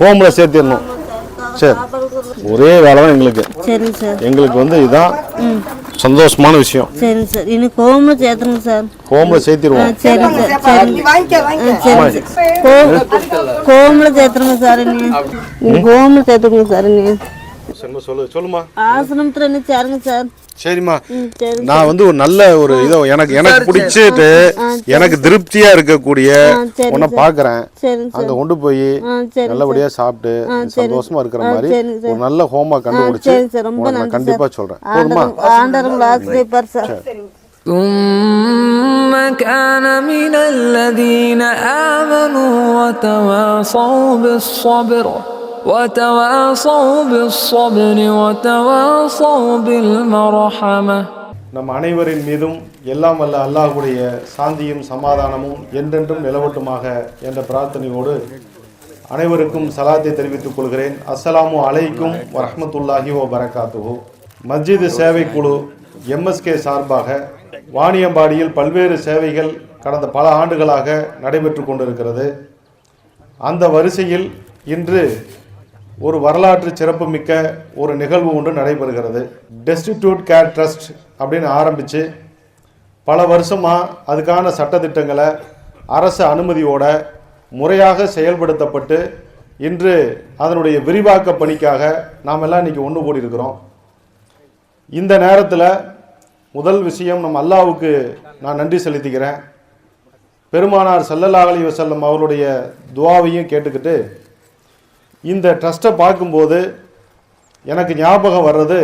ஹோமில் சேர்த்திடணும். சார். சரி. ஒரே வேலை தான் எங்களுக்கு. சரிங்க சார். எங்களுக்கு வந்து இதுதான் சந்தோஷமான விஷயம். சரிங்க சார். இன்னும் கோவம்ல சேர்த்துருங்க சார். ஹோமில் சேர்த்திடுவோம். சரிங்க சார் சரிங்க ஆ, சரிங்க சார். கோ- கோவம்ல சேர்த்துருங்க சார் கோவம்ல சேர்த்துருங்க சார் சொல்லு சொல்லுமா. ஆசனத்துல என்ன சேருங்க சார். சரிம்மா ம் சரி நான் வந்து ஒரு நல்ல ஒரு இதோ எனக்கு எனக்கு பிடிச்சிட்டு எனக்கு திருப்தியா இருக்கக்கூடிய சரி, உன்னை பார்க்கறேன் சரிங்க சார் அங்க கொண்டு போய் ஆ சரி நல்லபடியா சாப்பிட்டு சந்தோஷமா இருக்கிற மாதிரி சரிங்க சார். ஒரு நல்ல ஹோமா கண்டுபிடிச்சு சரிங்க சார் ரொம்ப உனக்கு நான் நன்றி கண்டிப்பா சார் சொல்றேன் போதுமா ஆண்டவர் ஆண்டவர் உங்களை ஆசிரியப்பார் சார் ثم كان من الذين آمنوا وتواصوا بالصبر وتواصوا بالصبر وتواصوا بالمرحمة நம் அனைவரின் மீதும் எல்லாம் வல்ல அல்லாஹ்வுடைய சாந்தியும் சமாதானமும் என்றென்றும் நிலவட்டுமாக என்ற பிரார்த்தனையோடு அனைவருக்கும் சலாத்தை தெரிவித்துக் கொள்கிறேன் அஸ்ஸலாமு அலைக்கும் வரஹ்மத்துல்லாஹி வ பரகாத்துஹு மஸ்ஜிது சேவைக்குழு எம்எஸ்கே சார்பாக வாணியம்பாடியில் பல்வேறு சேவைகள் கடந்த பல ஆண்டுகளாக நடைபெற்று கொண்டிருக்கிறது அந்த வரிசையில் இன்று ஒரு வரலாற்று சிறப்புமிக்க ஒரு நிகழ்வு ஒன்று நடைபெறுகிறது. டெஸ்டிடியூட் கேர் ட்ரஸ்ட் அப்படின்னு ஆரம்பித்து பல வருஷமாக அதுக்கான சட்டத்திட்டங்களை அரசு அனுமதியோட முறையாக செயல்படுத்தப்பட்டு இன்று அதனுடைய விரிவாக்க பணிக்காக நாம் எல்லாம் இன்னைக்கு ஒன்று கூடி இருக்கிறோம் இந்த நேரத்தில் முதல் விஷயம் நம் அல்லாவுக்கு நான் நன்றி செலுத்திக்கிறேன். பெருமானார் செல்லல்லாஹலி வசல்லம் அவருடைய துவாவையும் கேட்டுக்கிட்டு இந்த ட்ரஸ்ட்டை பார்க்கும்போது எனக்கு ஞாபகம் வர்றது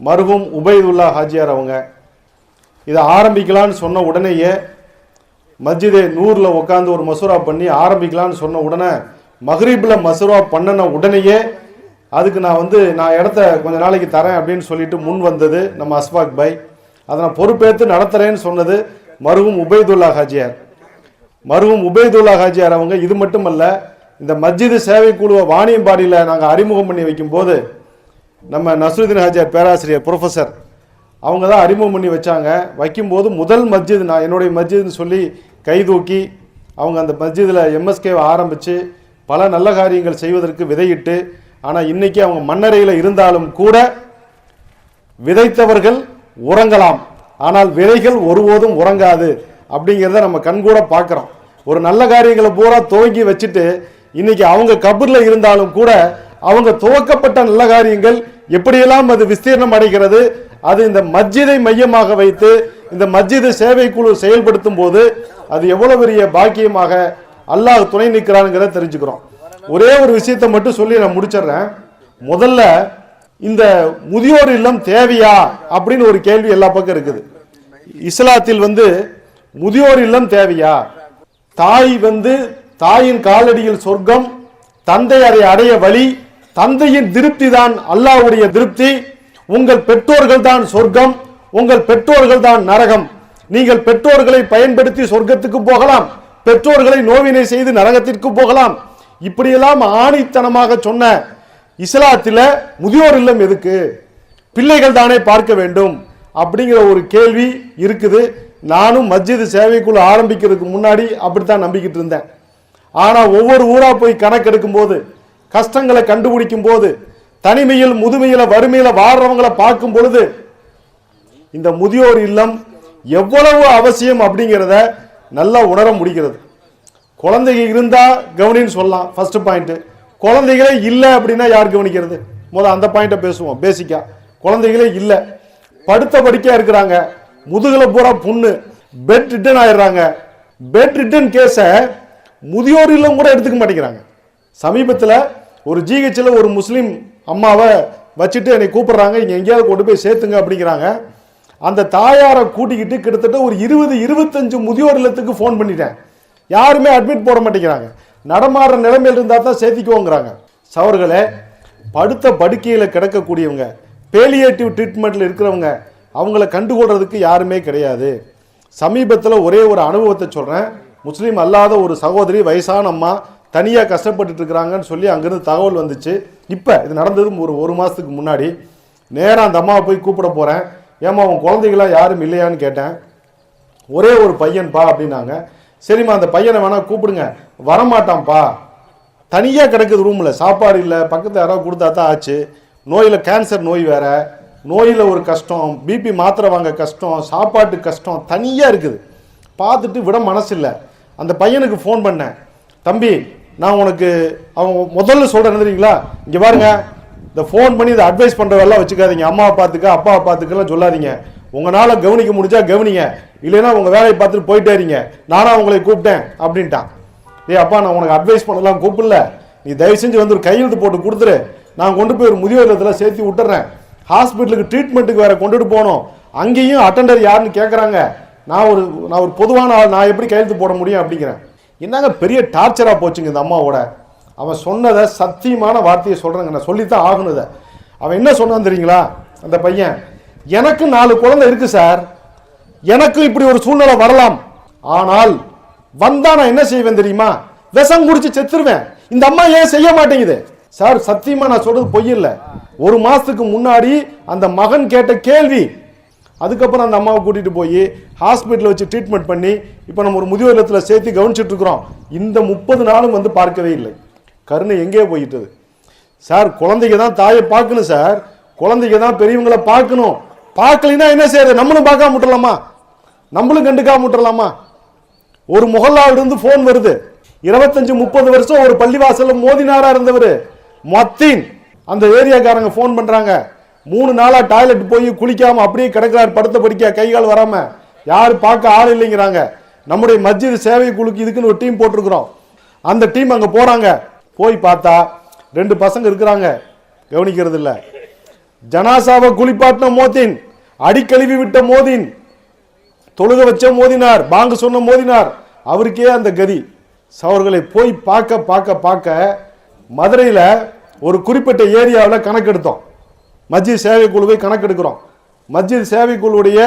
மருகும் உபைதுல்லா ஹாஜியார் அவங்க. இதை ஆரம்பிக்கலான்னு சொன்ன உடனேயே மஸ்ஜிதே நூரில் உட்காந்து ஒரு மசூரா பண்ணி ஆரம்பிக்கலான்னு சொன்ன உடனே மஹ்ரீபில் மசூரா பண்ணின உடனேயே அதுக்கு நான் வந்து நான் இடத்த கொஞ்ச நாளைக்கு தரேன் அப்படின்னு சொல்லிட்டு முன் வந்தது நம்ம அஸ்பாக் பாய். அதை நான் பொறுப்பேற்று நடத்துகிறேன்னு சொன்னது மருகும் உபைதுல்லா ஹாஜியார். மருகும் உபைதுல்லா ஹாஜியார் அவங்க. இது மட்டுமல்ல இந்த மஸ்ஜிது சேவை குழுவை வாணியம்பாடியில் நாங்கள் அறிமுகம் பண்ணி வைக்கும்போது நம்ம நஸ்ருதீன் ஹாஜியார் பேராசிரியர் ப்ரொஃபஸர் அவங்க தான் அறிமுகம் பண்ணி வச்சாங்க. வைக்கும்போது முதல் மஸ்ஜித் நான் என்னுடைய மஸ்ஜித்னு சொல்லி கை தூக்கி அவங்க அந்த மஸ்ஜிதில் எம்எஸ்கேவை ஆரம்பித்து பல நல்ல காரியங்கள் செய்வதற்கு விதையிட்டு ஆனால் இன்றைக்கி அவங்க மண்ணறையில் இருந்தாலும் கூட விதைத்தவர்கள் உறங்கலாம். ஆனால் விதைகள் ஒருபோதும் உறங்காது. அப்படிங்கிறத நம்ம கண்கூட பார்க்குறோம். ஒரு நல்ல காரியங்களை பூரா துவங்கி வச்சுட்டு இன்னைக்கு அவங்க கபூரில் இருந்தாலும் கூட அவங்க துவக்கப்பட்ட நல்ல காரியங்கள் எப்படியெல்லாம் அது விஸ்தீர்ணம் அடைகிறது அது இந்த மஸ்ஜிதை மையமாக வைத்து இந்த மஸ்ஜிது சேவை குழு செயல்படுத்தும் போது அது எவ்வளவு பெரிய பாக்கியமாக அல்லாஹ் துணை நிற்கிறானுங்கிறத தெரிஞ்சுக்கிறோம். ஒரே ஒரு விஷயத்தை மட்டும் சொல்லி நான் முடிச்சிடுறேன். முதல்ல இந்த முதியோர் இல்லம் தேவையா அப்படின்னு ஒரு கேள்வி எல்லா பக்கம் இருக்குது. இஸ்லாத்தில் வந்து முதியோர் இல்லம் தேவையா? தாய் வந்து தாயின் காலடியில் சொர்க்கம் தந்தை அதை அடைய வழி தந்தையின் திருப்தி தான் அல்லாவுடைய திருப்தி. உங்கள் பெற்றோர்கள் தான் சொர்க்கம் உங்கள் பெற்றோர்கள் தான் நரகம். நீங்கள் பெற்றோர்களை பயன்படுத்தி சொர்க்கத்துக்கு போகலாம் பெற்றோர்களை நோவினை செய்து நரகத்திற்கு போகலாம். இப்படியெல்லாம் ஆணித்தனமாக சொன்ன இஸ்லாத்தில் முதியோர் இல்லம் எதுக்கு? பிள்ளைகள் தானே பார்க்க வேண்டும் அப்படிங்கிற ஒரு கேள்வி இருக்குது. நானும் மஸ்ஜித் சேவைக்குழு ஆரம்பிக்கிறதுக்கு முன்னாடி அப்படித்தான் நம்பிக்கிட்டு இருந்தேன். ஆனால் ஒவ்வொரு ஊராக போய் கணக்கெடுக்கும் போது கஷ்டங்களை கண்டுபிடிக்கும் போது தனிமையில் முதுமையில் வறுமையில் வாழ்றவங்களை பார்க்கும் பொழுது இந்த முதியோர் இல்லம் எவ்வளவு அவசியம் அப்படிங்கிறத நல்லா உணர முடிகிறது. குழந்தைங்க இருந்தால் கவனின்னு சொல்லலாம் ஃபஸ்ட்டு பாயிண்ட்டு குழந்தைகளே இல்லை அப்படின்னா யார் கவனிக்கிறது? முதல் அந்த பாயிண்ட்டை பேசுவோம் பேசிக்காக குழந்தைகளே இல்லை. படுத்த படிக்கையாக இருக்கிறாங்க. முதுகில் பூரா புண்ணு. பெட் ரிட்டன் ஆயிடுறாங்க. பெட் ரிட்டன் கேஸை முதியோர் இல்லம் கூட எடுத்துக்க மாட்டேங்கிறாங்க. சமீபத்தில் ஒரு ஜிஹெச்சில் ஒரு முஸ்லீம் அம்மாவை வச்சுட்டு என்னை கூப்பிட்றாங்க இங்கே எங்கேயாவது கொண்டு போய் சேர்த்துங்க அப்படிங்கிறாங்க. அந்த தாயாரை கூட்டிக்கிட்டு கிட்டத்தட்ட ஒரு இருபது இருபத்தஞ்சு முதியோர் இல்லத்துக்கு ஃபோன் பண்ணிட்டேன். யாருமே அட்மிட் போட மாட்டேங்கிறாங்க. நடமாடுற நிலைமையில் இருந்தால் தான் சேர்த்திக்குவோங்கிறாங்க சவர்களே படுத்த படுக்கையில் கிடக்கக்கூடியவங்க பேலியேட்டிவ் ட்ரீட்மெண்ட்டில் இருக்கிறவங்க அவங்கள கண்டுகொள்றதுக்கு யாருமே கிடையாது. சமீபத்தில் ஒரே ஒரு அனுபவத்தை சொல்கிறேன் முஸ்லீம் அல்லாத ஒரு சகோதரி வயசான அம்மா தனியாக கஷ்டப்பட்டு இருக்கிறாங்கன்னு சொல்லி அங்கேருந்து தகவல் வந்துச்சு. இப்போ இது நடந்தது ஒரு ஒரு மாதத்துக்கு முன்னாடி. நேராக அந்த அம்மாவை போய் கூப்பிட போகிறேன் ஏம்மா உன் குழந்தைகளாக யாரும் இல்லையான்னு கேட்டேன். ஒரே ஒரு பையன்பா அப்படின்னாங்க. சரிம்மா அந்த பையனை வேணால் கூப்பிடுங்க. வரமாட்டான்ப்பா. தனியாக கிடக்குது ரூமில் சாப்பாடு இல்லை. பக்கத்தில் யாராவது கொடுத்தா தான் ஆச்சு. நோயில் கேன்சர் நோய் வேற. நோயில் ஒரு கஷ்டம். பிபி மாத்திரை வாங்க கஷ்டம். சாப்பாட்டு கஷ்டம். தனியாக இருக்குது. பார்த்துட்டு விட மனசு இல்லை அந்த பையனுக்கு ஃபோன் பண்ணேன். தம்பி நான் உனக்கு அவன் முதல்ல சொல்கிறேன் தெரியுங்களா இங்கே பாருங்க. இந்த ஃபோன் பண்ணி இதை அட்வைஸ் பண்ணுறவெல்லாம் வச்சுக்காதீங்க. அம்மாவை பார்த்துக்க அப்பாவை பார்த்துக்கலாம் சொல்லாதீங்க. உங்களால் கவனிக்க முடிஞ்சா கவனிங்க. இல்லைன்னா உங்கள் வேலையை பார்த்துட்டு போயிட்டே இருங்க நானும் உங்களை கூப்பிட்டேன் அப்படின்ட்டான். ஏய் அப்பா நான் உனக்கு அட்வைஸ் பண்ணலாம் கூப்பிடல. நீ தயவு செஞ்சு வந்து ஒரு கையெழுத்து போட்டு கொடுத்துரு. நான் கொண்டு போய் ஒரு முதியோர் இல்லத்தில் சேர்த்து விட்டுறேன். ஹாஸ்பிட்டலுக்கு ட்ரீட்மெண்ட்டுக்கு வேற கொண்டுட்டு போகணும். அங்கேயும் அட்டெண்டர் யாருன்னு கேட்குறாங்க நான் ஒரு நான் ஒரு பொதுவான ஆள் நான் எப்படி கையெழுத்து போட முடியும் அப்படிங்கிறேன். என்னங்க பெரிய டார்ச்சராக போச்சுங்க இந்த அம்மாவோட. அவன் சொன்னதை சத்தியமான வார்த்தையை சொல்கிறேங்க நான் சொல்லித்தான் ஆகணும் அவன் என்ன சொன்னான் தெரியுங்களா? அந்த பையன் எனக்கு நாலு குழந்தை இருக்குது சார். எனக்கும் இப்படி ஒரு சூழ்நிலை வரலாம். ஆனால் வந்தா நான் என்ன செய்வேன் தெரியுமா? விஷம் குடிச்சு செத்துருவேன். இந்த அம்மா ஏன் செய்ய மாட்டேங்குது? சார் சத்தியமா நான் சொல்றது பொய் ஒரு மாசத்துக்கு முன்னாடி அந்த மகன் கேட்ட கேள்வி அதுக்கப்புறம் அந்த அம்மாவை கூட்டிகிட்டு போய் ஹாஸ்பிட்டலில் வச்சு ட்ரீட்மெண்ட் பண்ணி இப்போ நம்ம ஒரு முதியோர் இல்லத்தில் சேர்த்து கவனிச்சிட்ருக்குறோம். இந்த முப்பது நாளும் வந்து பார்க்கவே இல்லை. கருணை எங்கேயோ போயிட்டது? சார் குழந்தைங்க தான் தாயை பார்க்கணும் சார். குழந்தைங்க தான் பெரியவங்கள பார்க்கணும். பார்க்கலைன்னா என்ன செய்யறது நம்மளும் பார்க்காம விட்டுறலாமா? நம்மளும் கண்டுக்காம விட்டுறலாமா? ஒரு முகல்லாவிலிருந்து இருந்து ஃபோன் வருது. இருபத்தஞ்சு முப்பது வருஷம் ஒரு பள்ளிவாசலில் மோதினாராக இருந்தவர். மொத்தின். அந்த ஏரியாக்காரங்க ஃபோன் பண்ணுறாங்க மூணு நாளாக டாய்லெட் போய் குளிக்காமல் அப்படியே கிடக்கிறார் படுத்த படிக்க கை கால் வராமல் யார் பார்க்க ஆள் இல்லைங்கிறாங்க. நம்முடைய மஸ்ஜித் சேவை குழுக்கு இதுக்குன்னு ஒரு டீம் போட்டிருக்கிறோம். அந்த டீம் அங்கே போகிறாங்க போய் பார்த்தா ரெண்டு பசங்க இருக்கிறாங்க. கவனிக்கிறது இல்லை. ஜனாசாவை குளிப்பாட்டின மோதின் அடிக்கழுவி விட்ட மோதின் தொழுக வச்ச மோதினார் பாங்கு சொன்ன மோதினார் அவருக்கே அந்த கதி. அவர்களை போய் பார்க்க பார்க்க பார்க்க மதுரையில் ஒரு குறிப்பிட்ட ஏரியாவில் கணக்கெடுத்தோம். மஸ்ஜித் சேவை குழுவை கணக்கெடுக்கிறோம். மஸ்ஜித் சேவை குழுவுடைய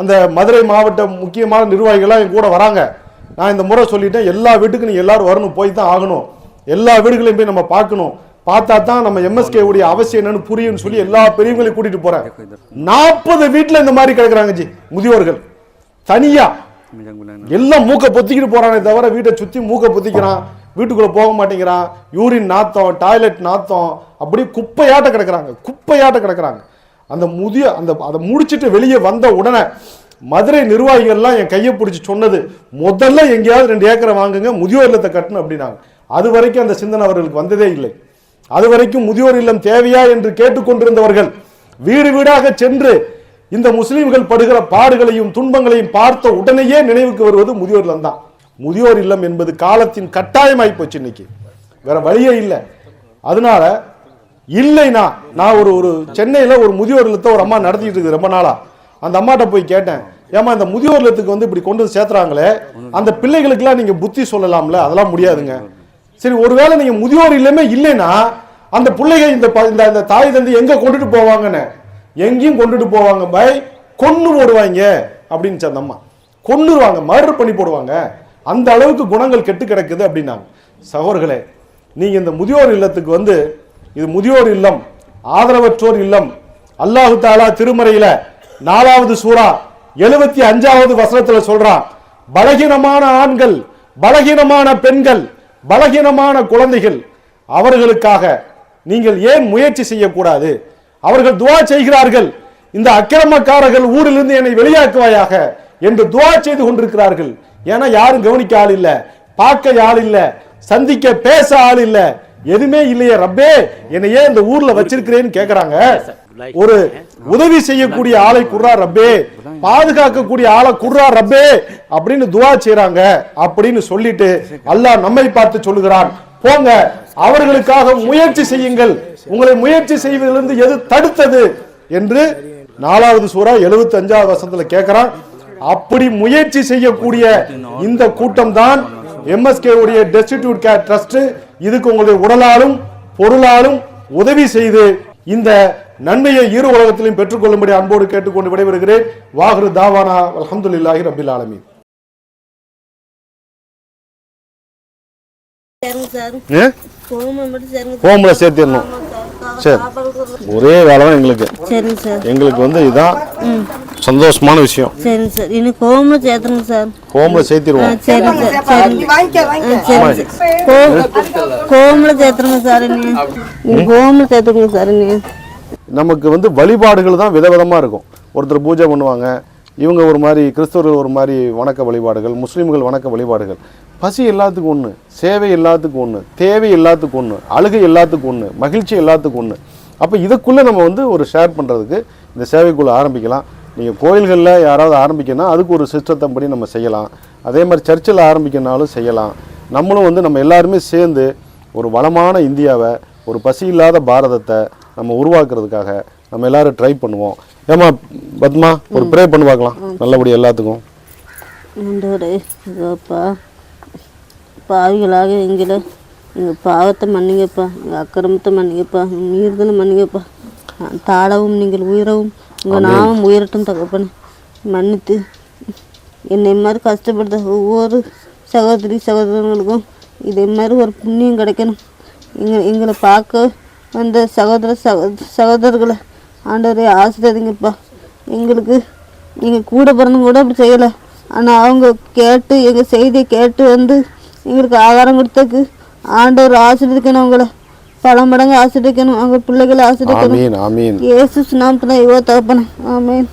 அந்த மதுரை மாவட்ட முக்கியமான நிர்வாகிகளாக என் கூட வராங்க. நான் இந்த முறை சொல்லிட்டேன் எல்லா வீட்டுக்கும் நீ எல்லாரும் வரணும் போய் தான் ஆகணும். எல்லா வீடுகளையும் போய் நம்ம பார்க்கணும். பார்த்தா தான் நம்ம எம்எஸ்கே உடைய அவசியம் என்னன்னு புரியும்னு சொல்லி எல்லா பெரியவங்களையும் கூட்டிட்டு போறேன். நாற்பது வீட்டுல இந்த மாதிரி கிடக்குறாங்க ஜி முதியோர்கள். தனியா. எல்லாம் மூக்க பொத்திக்கிட்டு போறானே தவிர வீட்டை சுத்தி மூக்க பொத்திக்கிறான். வீட்டுக்குள்ளே போக மாட்டேங்கிறான். யூரின் நாத்தம் டாய்லெட் நாத்தம். அப்படியே குப்பையாட்ட கிடக்கிறாங்க. குப்பையாட்ட கிடக்குறாங்க. அந்த முதிய அந்த அதை முடிச்சுட்டு வெளியே வந்த உடனே மதுரை நிர்வாகிகள்லாம் என் கையை பிடிச்சி சொன்னது முதல்ல எங்கேயாவது ரெண்டு ஏக்கரை வாங்குங்க முதியோர் இல்லத்தை கட்டணும் அப்படின்னாங்க. அது வரைக்கும் அந்த சிந்தனை அவர்களுக்கு வந்ததே இல்லை. அது வரைக்கும் முதியோர் இல்லம் தேவையா என்று கேட்டுக்கொண்டிருந்தவர்கள் வீடு வீடாக சென்று இந்த முஸ்லீம்கள் படுகிற பாடுகளையும் துன்பங்களையும் பார்த்த உடனேயே நினைவுக்கு வருவது முதியோர் இல்லம் தான் முதியோர் இல்லம் என்பது காலத்தின் கட்டாயமாகி போச்சு இன்னைக்கு. வேற வழியே இல்லை. அதனால இல்லைனா நான் ஒரு ஒரு சென்னையில் ஒரு முதியோர் இல்லத்தை ஒரு அம்மா நடத்திட்டு இருக்குது ரொம்ப நாளா. அந்த அம்மாட்ட போய் கேட்டேன். ஏமா இந்த முதியோர் இல்லத்துக்கு வந்து இப்படி கொண்டு வந்து சேர்த்துறாங்களே அந்த பிள்ளைகளுக்கெல்லாம் நீங்க புத்தி சொல்லலாம்ல? அதெல்லாம் முடியாதுங்க. சரி ஒருவேளை நீங்க முதியோர் இல்லமே இல்லைன்னா அந்த பிள்ளைகள் இந்த ப- இந்த இந்த தாய் தந்தை எங்க கொண்டுட்டு போவாங்கன்னு? எங்கேயும் கொண்டுட்டு போவாங்க. பை கொன்னு போடுவாங்க அப்படின்னு அந்த அம்மா. கொன்னுருவாங்க. மர்டர் பண்ணி போடுவாங்க. அந்த அளவுக்கு குணங்கள் கெட்டு கிடக்குது அப்படின்னாங்க. சகோர்களே நீங்கள் இந்த முதியோர் இல்லத்துக்கு வந்து இது முதியோர் இல்லம் ஆதரவற்றோர் இல்லம் அல்லாஹு தாலா திருமறையில் நாலாவது சூறா எழுபத்தி அஞ்சாவது வசனத்தில் சொல்றான் பலகீனமான ஆண்கள் பலகீனமான பெண்கள் பலகீனமான குழந்தைகள் அவர்களுக்காக நீங்கள் ஏன் முயற்சி செய்யக்கூடாது? அவர்கள் துவா செய்கிறார்கள். இந்த அக்கிரமக்காரர்கள் ஊரிலிருந்து என்னை வெளியாக்குவாயாக என்று துவா செய்து கொண்டிருக்கிறார்கள். ஏன்னா யாரும் கவனிக்க ஆள் இல்ல. பார்க்க ஆள் இல்ல. சந்திக்க பேச ஆள் இல்ல. எதுவுமே இல்லையே ரப்பே. என்னை ஏன் இந்த ஊர்ல வச்சிருக்கிறேன்னு கேக்குறாங்க? ஒரு உதவி செய்யக்கூடிய ஆளை குர்ரா ரப்பே. பாதுகாக்கக்கூடிய ஆளை குர்ரா ரப்பே. அப்படின்னு துவா செய்றாங்க. அப்படின்னு சொல்லிட்டு அல்லாஹ் நம்மை பார்த்து சொல்லுகிறான். போங்க அவர்களுக்காக முயற்சி செய்யுங்கள். உங்களை முயற்சி செய்வதிலிருந்து எது தடுத்தது? என்று நாலாவது சூறா எழுபத்தி அஞ்சாவது வசத்துல கேட்கிறான் அப்படி முயற்சி செய்யக்கூடிய இந்த கூட்டம் தான் எம்எஸ்கே உடைய டெஸ்டிடியூட் கேர் ட்ரஸ்ட் இதுக்கு உங்களுடைய உடலாலும் பொருளாலும் உதவி செய்து இந்த நன்மையை இரு உலகத்திலும் பெற்றுக்கொள்ளும்படி அன்போடு கேட்டுக்கொண்டு விடைபெறுகிறேன். வாஹரு தாவானா அல்ஹம்துலில்லாஹி ரபில் சரிங்க ஹோம்ல சேர்த்திடணும். சார். சரி. ஒரே வேலை தான் எங்களுக்கு. சரிங்க சார். எங்களுக்கு வந்து இதான் சந்தோஷமான விஷயம். சரிங்க சார். இன்னும் கோமில் சேர்த்துருங்க சார். ஹோம்ல சேர்த்திருவோம். சார் சரிங்க சார். கோமில் சேர்த்துருங்க சார் நீ கோமில் சேர்த்துருங்க சார் நீ நமக்கு வந்து வழிபாடுகள் தான் விதவிதமாக இருக்கும். ஒருத்தர் பூஜை பண்ணுவாங்க. இவங்க ஒரு மாதிரி கிறிஸ்தவர்கள் ஒரு மாதிரி வணக்க வழிபாடுகள் முஸ்லீம்கள் வணக்க வழிபாடுகள். பசி எல்லாத்துக்கும் ஒன்று சேவை எல்லாத்துக்கும் ஒன்று தேவை எல்லாத்துக்கும் ஒன்று அழுகை எல்லாத்துக்கும் ஒன்று மகிழ்ச்சி எல்லாத்துக்கும் ஒன்று அப்போ இதுக்குள்ளே நம்ம வந்து ஒரு ஷேர் பண்ணுறதுக்கு இந்த சேவைக்குள்ளே ஆரம்பிக்கலாம். நீங்கள் கோயில்களில் யாராவது ஆரம்பிக்கணும்னா அதுக்கு ஒரு சிஸ்டத்தை படி நம்ம செய்யலாம். அதே மாதிரி சர்ச்சில் ஆரம்பிக்கணும்னாலும் செய்யலாம். நம்மளும் வந்து நம்ம எல்லாருமே சேர்ந்து ஒரு வளமான இந்தியாவை ஒரு பசி இல்லாத பாரதத்தை நம்ம உருவாக்குறதுக்காக நம்ம எல்லாரும் ட்ரை பண்ணுவோம். ஏமா பத்மா ஒரு ப்ரே பண்ணி பார்க்கலாம். நல்லபடியா எல்லாத்துக்கும். பாவிகளாக எங்களை எங்கள் பாவத்தை மன்னிங்கப்பா எங்கள் அக்கிரமத்தை மன்னிங்கப்பா மீறுதலை மன்னிங்கப்பா. தாழவும் நீங்கள் உயரவும் உங்கள் நாமம் உயரட்டும் தகப்பனே. மன்னித்து என்னை மாதிரி கஷ்டப்படுத்த ஒவ்வொரு சகோதரி சகோதரர்களுக்கும் இதே மாதிரி ஒரு புண்ணியம் கிடைக்கணும். எங்களை எங்களை பார்க்க வந்த சகோதர சகோ சகோதரர்களை ஆண்டவரே ஆசிரியங்கப்பா எங்களுக்கு நீங்கள் கூட பிறந்தும் கூட அப்படி செய்யலை. ஆனால் அவங்க கேட்டு எங்கள் செய்தியை கேட்டு வந்து எங்களுக்கு ஆகாரம் கொடுத்தக்கு ஆண்டவர் ஆசிரியக்கணும் அவங்கள பல மடங்கு ஆசிரியக்கணும் அவங்க பிள்ளைகளை ஆசிரியக்கணும் ஆமீன் ஆமீன். ஏசு நாமத்தில் இவ்வளோ தகப்பனே. ஆமேன்.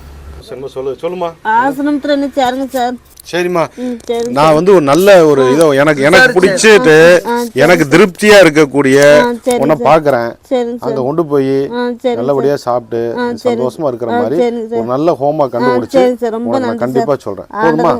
சொல்லு சொல்லுமா? ஆசிரமத்தில் என்ன சாருங்க சார். சரிம்மா. நான் வந்து ஒரு நல்ல ஒரு இதோ எனக்கு எனக்கு பிடிச்சிட்டு எனக்கு திருப்தியா இருக்கக்கூடிய உன்னை சார். அங்க கொண்டு போய் நல்லபடியா சாப்பிட்டு சந்தோஷமா இருக்கிற மாதிரி. ஒரு நல்ல ஹோமா கண்டுபிடிச்சு கண்டிப்பா சார். சொல்றேன். போதுமா?